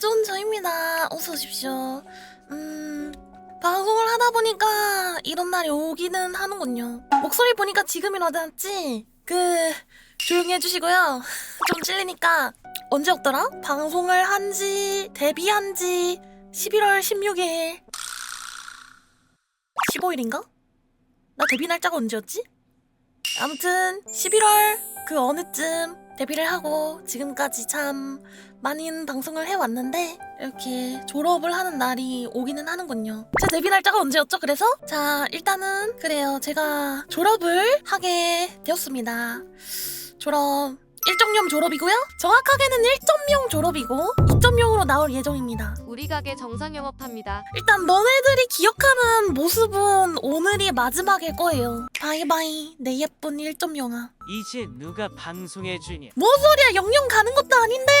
좋은 저입니다. 어서 오십시오. 음, 방송을 하다 보니까 이런 날이 오기는 하는군요. 목소리 보니까 지금이라지? 그, 조용히 해주시고요. 좀 찔리니까. 언제였더라? 방송을 한 지, 데뷔한 지 11월 16일. 15일인가? 나 데뷔 날짜가 언제였지? 아무튼 11월 그 어느쯤 데뷔를 하고 지금까지 참 많은 방송을 해왔는데 이렇게 졸업을 하는 날이 오기는 하는군요. 제 데뷔 날짜가 언제였죠? 그래서 자 일단은 그래요. 제가 졸업을 하게 되었습니다. 졸업 1.0 졸업이고요. 정확하게는 1.0 졸업이고 2.0으로 나올 예정입니다. 우리 가게 정상 영업합니다. 일단 너네들이 기억하는 모습은 오늘이 마지막일 거예요. 바이바이 내 예쁜 1.0아. 이제 누가 방송해 주냐? 뭔 소리야 영영 가는 것도 아닌데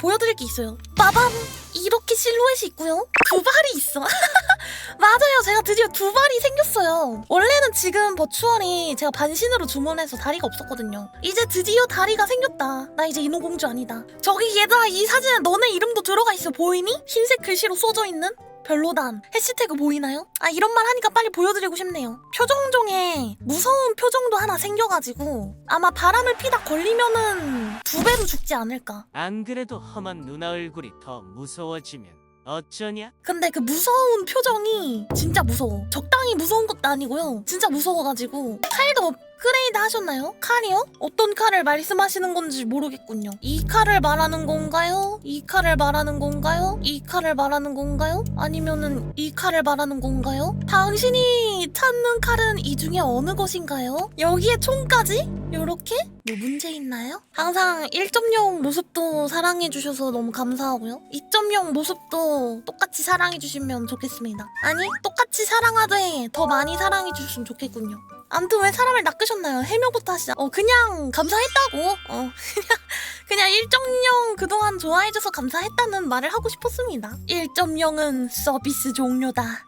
보여드릴 게 있어요 빠밤 이렇게 실루엣이 있고요 두 발이 있어 맞아요 제가 드디어 두 발이 생겼어요. 원래는 지금 버추얼이 제가 반신으로 주문해서 다리가 없었거든요. 이제 드디어 다리가 생겼다. 나 이제 인어공주 아니다. 저기 얘들아 이 사진에 너네 이름도 들어가 있어. 보이니? 흰색 글씨로 써져 있는? 별로단 해시태그 보이나요? 아 이런 말 하니까 빨리 보여드리고 싶네요. 표정 중에 무서운 표정도 하나 생겨가지고 아마 바람을 피다 걸리면은 두 배로 죽지 않을까? 안 그래도 험한 누나 얼굴이 더 무서워지면 어쩌냐? 근데 그 무서운 표정이 진짜 무서워 적당히 무서운 것도 아니고요 진짜 무서워가지고 칼도 업그레이드 하셨나요? 칼이요? 어떤 칼을 말씀하시는 건지 모르겠군요 이 칼을 말하는 건가요? 이 칼을 말하는 건가요? 이 칼을 말하는 건가요? 아니면은 이 칼을 말하는 건가요? 당신이 찾는 칼은 이 중에 어느 것인가요? 여기에 총까지? 요렇게? 뭐 문제 있나요? 항상 1.0 모습도 사랑해주셔서 너무 감사하고요. 2.0 모습도 똑같이 사랑해주시면 좋겠습니다. 아니, 똑같이 사랑하되 더 많이 사랑해주셨으면 좋겠군요. 아무튼 왜 사람을 낚으셨나요? 해명부터 하시자. 어, 그냥 감사했다고. 어, 그냥, 그냥 1.0 그동안 좋아해줘서 감사했다는 말을 하고 싶었습니다. 1.0은 서비스 종료다.